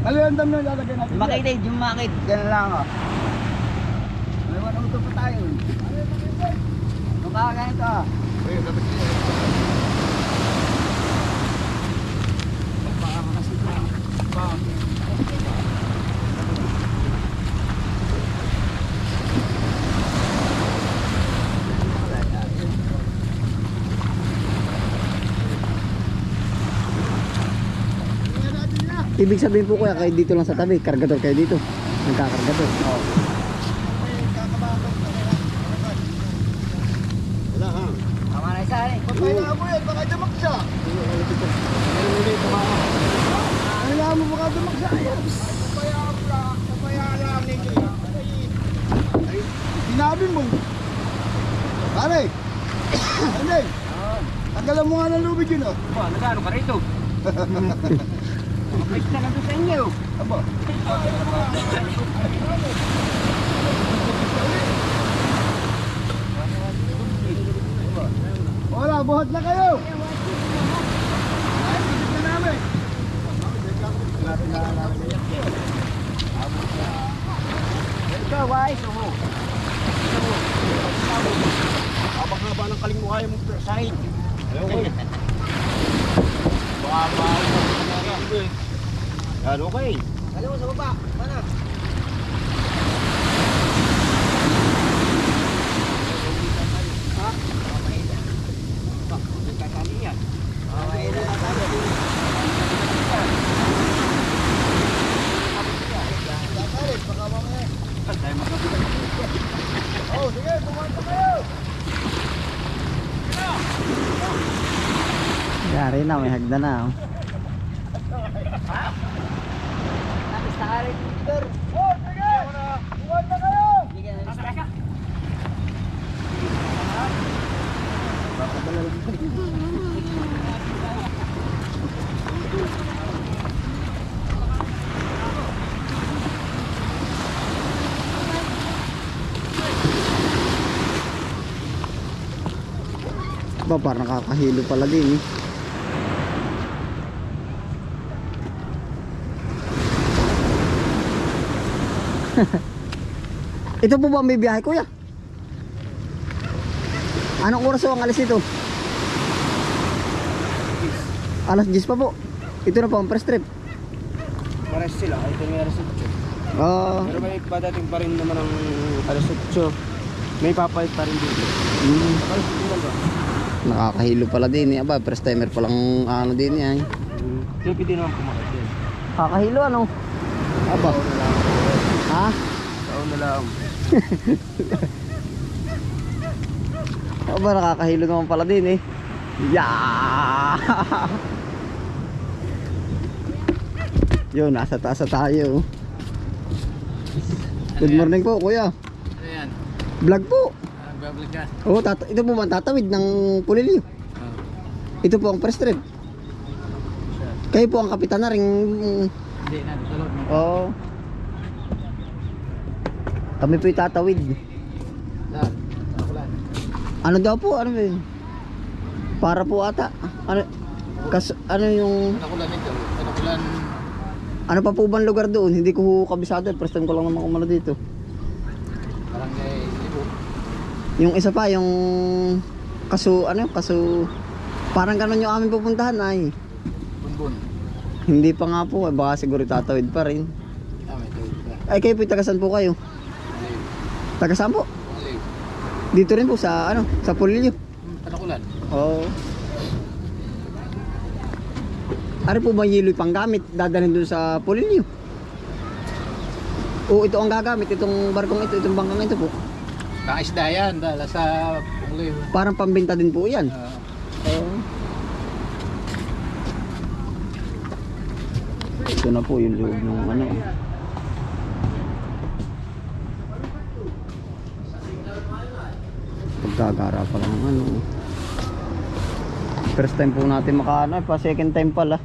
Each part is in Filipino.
Kaliwan dam yung lalagay natin. Makita yung makit. Ganun lang oh. May uto pa tayo. Mukha ganito ah. Ibig sabihin po kuya, kayo dito lang sa tabi, kargador kayo dito. Nagkakargador. Oo. Wala ha. Tama na isa eh. Patay na mo yan, baka damak siya. Kailangan mo baka damak siya. Sinabi mo. Pare, ano eh? Tagalan mo nga ng lubid yun oh. Oh, nagano ka rito? Mga na lang sa inyo. Aba. Wala, buhat na kayo. Ay, bibig na namin. Ikaw, wise. Oh. Habang haba ng kaya mong persahin. Ayaw ko eh. Baka mahal na ito eh. Yan, okay. Alam mo sa baba. Mana? Oh, sige, pumunta kayo. Yari na, may hagda na. Oh. Victor. Oh, sige. Kayo. Ka na ka. Ba, parang nakakahilo pala din eh. Ito po ba may biyahe kuya? Anong oras ang alis ito? Alas 10 pa po. Ito na po ang press trip. Pares sila, ito yung alas 8. Ah, Pero may padating pa rin naman ang alas 8. May papalit pa rin dito. mm, Alas 8 lang ba? nakakahilo pala din eh. Aba, first timer pa lang ano din eh. Hmm. Pwede naman pumakit din. Nakakahilo ano? Aba. Ha? Taon na lang. Aba, nakakahilo naman pala din eh. Yeah! Yun, nasa taas tayo. Good morning po, kuya. Ayan. Vlog po. Babalik ka. Oo, tata ito po ba ang tatawid ng Pulilio? Ito po ang first trip. Kayo po ang kapitan na rin. Hindi na, tulog mo. Kami po lang. Ano daw po? Ano yun? Para po ata. Ano? Kas, ano yung... Lang. Ano pa po bang lugar doon? Hindi ko kabisado. First time ko lang naman kumano dito. Barangay Libo. Yung isa pa, yung... Kaso, ano yung kaso... Parang ganun yung aming pupuntahan ay. Bunbun. Hindi pa nga po. eh, Baka siguro tatawid pa rin. Ah, may tawid ka. Ay kayo po, tagasan po kayo? Maliw. Tagasan po? Dito rin po sa ano, sa Pulilio. Panakulan. Oo. Ano po ba yung pang gamit? Dadalhin dun sa Pulilio? O ito ang gagamit, itong barkong ito, itong bangkang ito po. Kaisda yan. Dala sa Maliw. Parang pambenta din po yan. Oo. Ito na po yung loob ng ano. Pagkagara pa lang ano. First time po natin makaano, pa second time pala.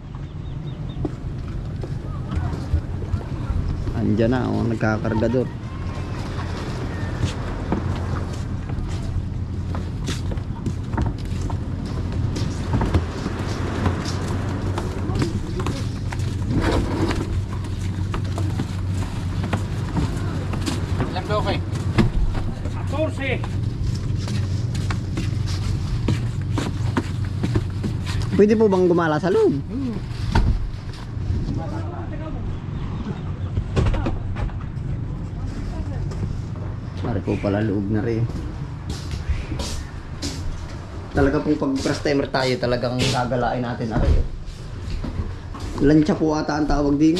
Andiyan na, oh, nagkakargador. Pwede po bang gumala sa loob? Mari po pala loob na rin. Talaga pong pag first timer tayo talagang gagalain natin aray. Lansya po ata ang tawag din.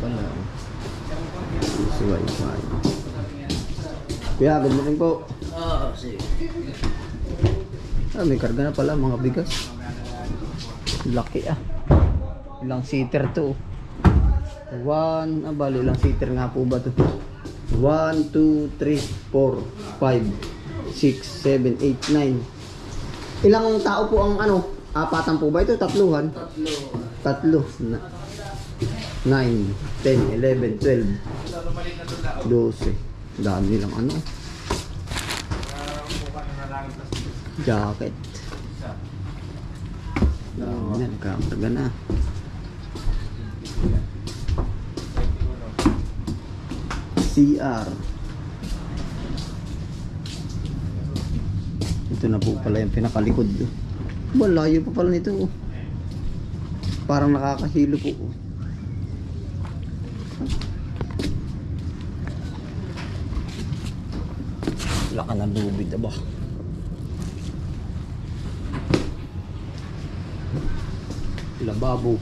Naman pala. oh. Si Wi-Fi. Kuya, good morning po. Oo, sige. Ah, may karga na pala mga bigas. Laki ah. Ilang seater to. One, ah bali ilang seater nga po ba to? One, two, three, four, five, six, seven, eight, nine. Ilang tao po ang ano? Apatan po ba ito? Tatluhan? Tatlo. Tatlo. Na, 9, 10, 11, 12, 12. Dami lang ano. Jacket. Dami na, nagkakarga na. CR. Ito na po pala yung pinakalikod. Malayo pa pala nito. Parang nakakahilo po. Oh. Laka ng lubid na ba? Lababo.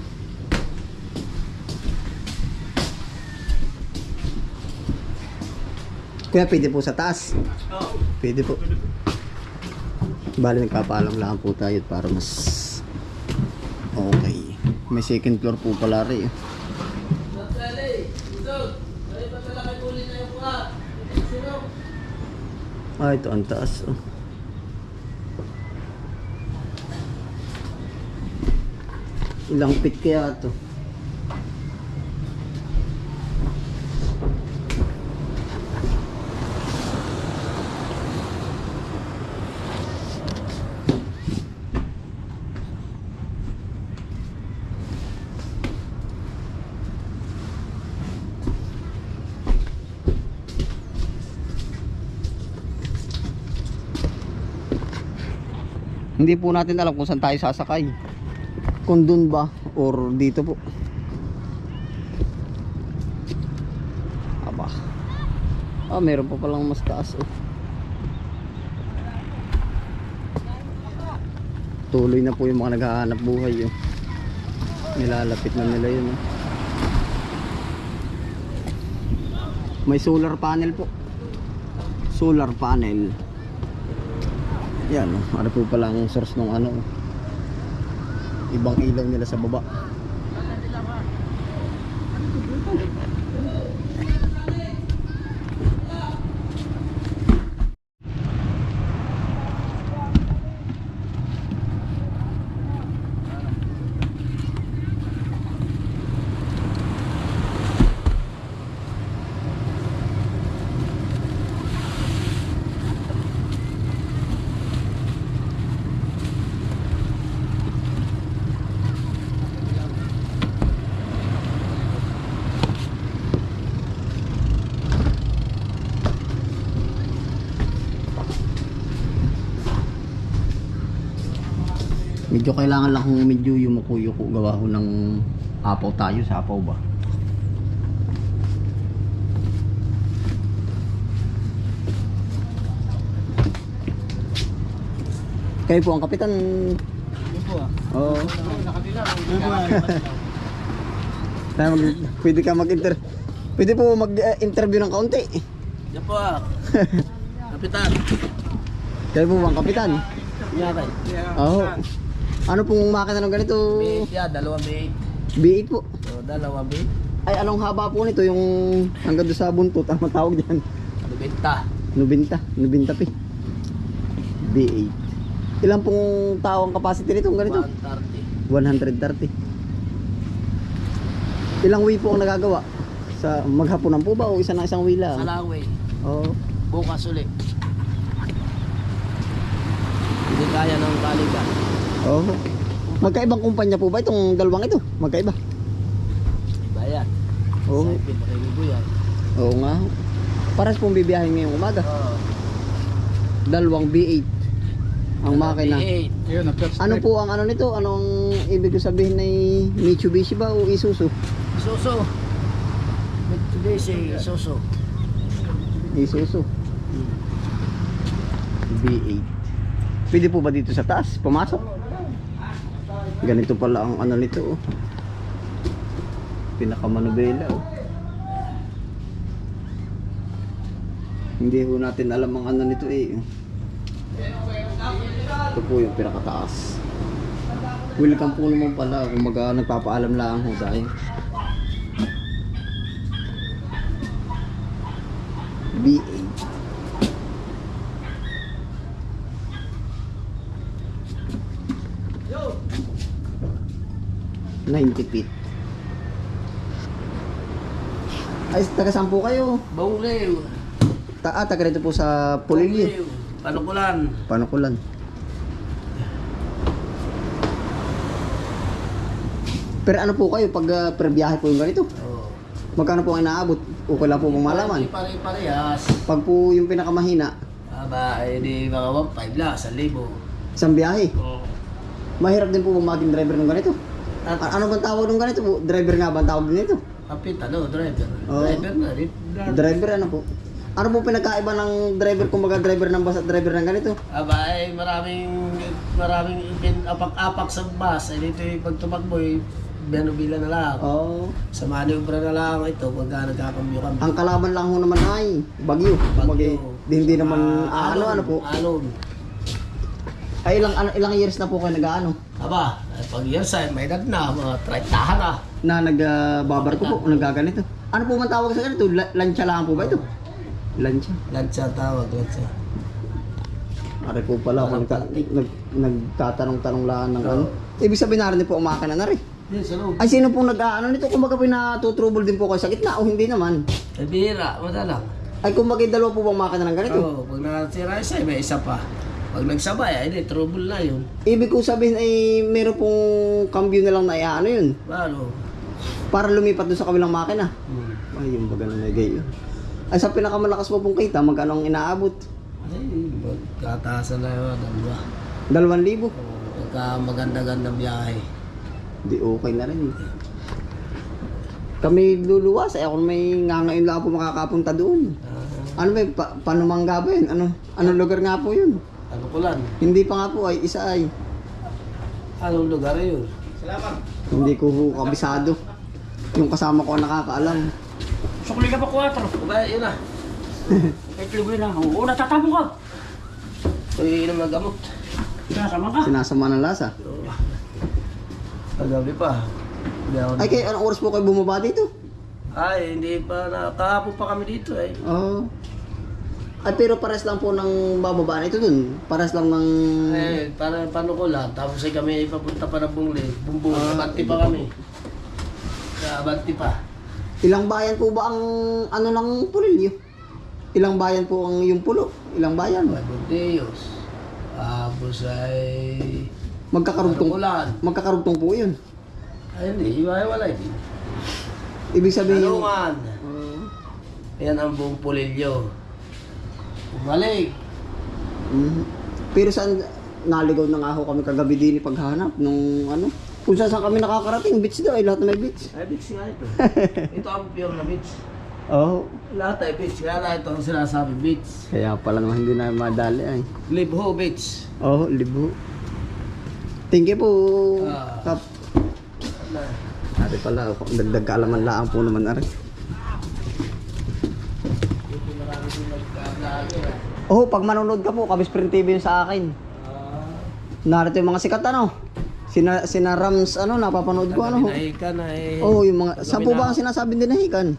Kuya, pwede po sa taas. Pwede po. Bali, nagpapaalam lang po tayo para mas okay. May second floor po pala rin. Ah, ito ang taas. Oh. Ilang feet kaya to? Hindi po natin alam kung saan tayo sasakay. Kung dun ba or dito po. Aba. Ah, meron pa palang mas taas oh. Tuloy na po yung mga naghahanap buhay oh. Nilalapit na nila yun oh. May solar panel po. Solar panel. Yan, oh. ano po pala ang source ng ano. Ibang ilaw nila sa baba. Medyo kailangan lang kung medyo yumuko-yuko gawa ko ng apaw tayo sa apaw ba. Kayo po ang kapitan. Oo. Tayo mag, pwede ka mag-inter Pwede po mag-interview ng kaunti. Yan po ah. Kapitan. Kayo po ang kapitan? Yan Oo. Ano pong makina ng ganito? B8 yan, dalawang B8. B8 po. So, dalawang B8. Ay, anong haba po nito? Yung hanggang doon sa buntot, ang matawag dyan. Benta? Nubinta. Nubinta pi. B8. Ilang pong tao ang capacity nito? Ganito? 130. 130. Ilang way po ang nagagawa? Sa maghapunan po ba o isa na isang way lang? Salaway. Oo. Bukas ulit. Hindi kaya ng balikan. Oo. Magkaibang kumpanya po ba itong dalawang ito? Magkaiba? Iba yan. Oo. Sa pinakilibo yan. Oo nga. Paras pong bibiyahin ngayong umaga. Oo. Dalawang B8 ang makina. V8. Yun, ang first Ano po ang ano nito? Anong ibig ko sabihin ay Mitsubishi ba o Isuzu? Isuzu. Mitsubishi Isuzu. Isuzu. B8. Pwede po ba dito sa taas? Pumasok? Ganito pala ang ano nito oh. Pinakamanubela oh. Hindi ho natin alam ang ano nito eh. Ito po yung pinakataas. Welcome po naman pala kung mag nagpapaalam lang ho tayo. B8 90 feet. Ay, taga saan po kayo? Baulew. Ta ah, taga rito po sa Pulilio. Panukulan. Panukulan. Pero ano po kayo pag uh, per biyahe po yung ganito? Oo. Magkano po ang inaabot? Okay lang po mong malaman. Pare-parehas. Pag po yung pinakamahina, Aba, eh di mga 1.5 lang, 1,000. isang biyahe. Oo. Mahirap din po maging driver ng ganito. A- ano bang tawag ng ganito po? Driver nga ba ang tawag din ito? kapit, ano, driver. Oo. Driver na rin. Driver ano po? Ano po pinagkaiba ng driver kung mga driver ng bus at driver ng ganito? Aba, eh, maraming, maraming apak-apak sa bus. Eh, dito yung pag tumakbo, eh, binubila na lang. Oh, Sa manubra na lang ito, pagka nagkakambyo kami. ang kalaban lang ho naman ay bagyo. Kumbaga, hindi naman ah, ano ano po. Alon. Ay ilang ano, ilang years na po kayo nag-ano? Aba, eh, pag years ay may edad na, mga 30 na. Na nagbabar ko po, nagaganito. Ano po man tawag sa ganito? La- Lansya lang po ba ito? Lansya. Lansya tawag, lansya. Are po pala ako nagka, nag, nagtatanong-tanong lang ng ano. Ibig sabihin na rin po umakan na na rin. Yun, sa loob. Ay sino pong nag-ano nito? Kung baga pinatutrouble din po kayo sa gitna o hindi naman? Eh, bihira, madalang. Ay kung bagay dalawa po bang makina ng ganito? Oo, pag nakatira isa, may isa pa. Pag nagsabay, ay di, trouble na yun. Ibig ko sabihin ay meron pong cambio na lang na ano yun. Paano? Para lumipat doon sa kabilang makina. Hmm. Ay, yung baga na nagay yun. Ay, sa pinakamalakas mo pong kita, magkano ang inaabot? Ay, magkataasan na yun, dalawa. Dalawang libo? Pagka maganda-gandang biyahe. Di okay na rin. Kami luluwas, ay ako may nga ngayon lang po makakapunta doon. Ah, Ano ba, yun? pa, panumangga ba yun? Ano, anong lugar nga po yun? Ano ko lang? Hindi pa nga po ay isa ay. Anong lugar yun? Hindi ko ho kabisado. Yung kasama ko ang nakakaalam. Sukli ka pa 4. Aba, yun na. Kahit libre lang. Oo, natatapon ka. Yung inom ng gamot. Sinasama ka. Sinasama ng lasa. Oo. Kagabi pa. Hindi ako Ay, kaya anong oras po kayo bumaba dito? Ay, hindi pa. Nakahapon pa kami dito eh. Oo. Ay, pero pares lang po ng bababaan ito dun. Pares lang ng... Eh, para, paano ko lang. Tapos ay kami papunta pa ng Bungli. Bumbong. Abanti pa kami. Sa Abanti pa. Ilang bayan po ba ang ano ng pulilyo? Ilang bayan po ang yung pulo? Ilang bayan? May Bunteos. Tapos ay... Magkakarugtong, Ulan. magkakarugtong po yun. Ay, hindi. Iwahiwalay din. Ibig sabihin... Talungan. Oo. Yan ang buong pulilyo. Bumalik. Mhm. Pero saan naligaw na nga ho kami kagabi din paghanap nung ano? Kung saan saan kami nakakarating, beach daw ay lahat na may beach. Ay, beach nga ito. ito ang pure na beach. Oo. Lahat ay beach. Kaya lahat ito ang sinasabi beach. Kaya pala naman hindi na madali ay. Libho Beach. Oo, libo. Thank you po. Ah. Kap. Ari pala, dagdag kaalaman lang po naman ari. Dito marami din nagkakago Oh, pag manonood ka po, Kabispring TV yun sa akin. Ah, Narito yung mga sikat ano. Sina, sina Rams ano, napapanood ko ano. Nagabinahikan na eh. Oh, yung mga, saan po ba ang sinasabi din nahikan?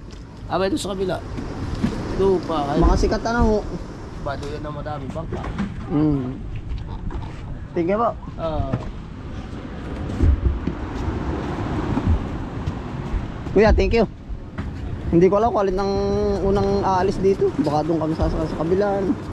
Aba, ito sa kabila. Ito pa. Ay, Mga sikat ano. ba, doon na madami bangka. Mm. You po. Ah. Kuya, thank you. Hindi ko alam kung alin ang unang aalis dito. Baka doon kami sa, sa, sa kabila. ano.